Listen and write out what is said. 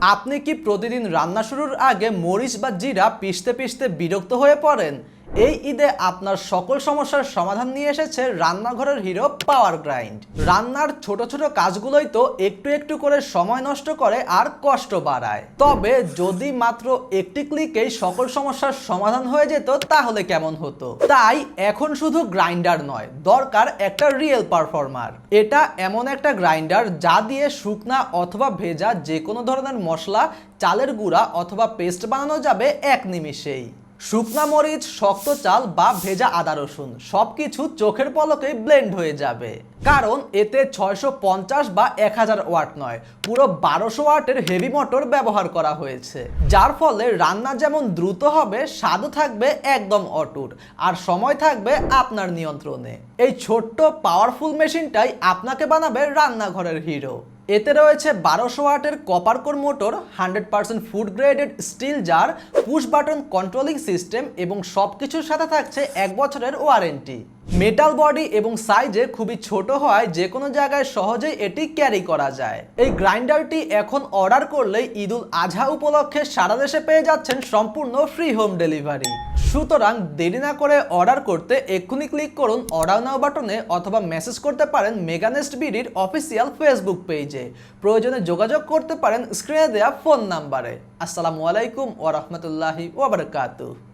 আপনি কি প্রতিদিন রান্না শুরুর আগে মরিচ বা জিরা পিষতে পিষতে বিরক্ত হয়ে পড়েন? এই ঈদে আপনার সকল সমস্যার সমাধান নিয়ে এসেছে রান্নাঘরের হিরো পাওয়ার গ্রাইন্ড। রান্নার ছোট ছোট কাজগুলোই তো একটু একটু করে সময় নষ্ট করে আর কষ্ট বাড়ায়। তবে যদি মাত্র একটি ক্লিকেই সকল সমস্যার সমাধান হয়ে যেত, তাহলে কেমন হতো? তাই এখন শুধু গ্রাইন্ডার নয়, দরকার একটা রিয়েল পারফর্মার। এটা এমন একটা গ্রাইন্ডার যা দিয়ে শুকনা অথবা ভেজা যে কোনো ধরনের মশলা, চালের গুঁড়া অথবা পেস্ট বানানো যাবে এক নিমিষেই। শুকনা মরিচ, শক্ত চাল বা ভেজা আদা রসুন, সবকিছু চোখের পলকে ব্লেন্ড হয়ে যাবে। কারণ এতে ছয়শো পঞ্চাশ বা এক হাজার ওয়াট নয়, পুরো বারোশো ওয়াটের হেভি মোটর ব্যবহার করা হয়েছে। যার ফলে রান্না যেমন দ্রুত হবে স্বাদও থাকবে একদম অটুট, আর সময় থাকবে আপনার নিয়ন্ত্রণে। এই ছোট্ট পাওয়ারফুল মেশিনটাই আপনাকে বানাবে রান্নাঘরের হিরো এতে রয়েছে বারোশো ওয়াটের copper core motor, hundred percent food graded steel jar, push button controlling system এবং সব কিছুর সাথে থাকছে এক বছরের ওয়ারেন্টি। মেটাল বডি এবং সাইজে খুবই ছোট হয়, যে কোনো জায়গায় সহজেই এটি ক্যারি করা যায়। এই গ্রাইন্ডারটি এখন অর্ডার করলে ঈদুল আজহা উপলক্ষে সারা দেশে পেয়ে যাচ্ছেন সম্পূর্ণ ফ্রি হোম ডেলিভারি সুতরাং দেরি না করে অর্ডার করতে এক্ষুনি ক্লিক করুন অর্ডার নাও বাটনে অথবা মেসেজ করতে পারেন মেগানেস্ট বিডির অফিসিয়াল ফেসবুক পেজে প্রয়োজনে যোগাযোগ করতে পারেন স্ক্রিনে দেওয়া ফোন নাম্বারে আসসালামু আলাইকুম ওয়া রাহমাতুল্লাহি ওয়া বারাকাতুহু।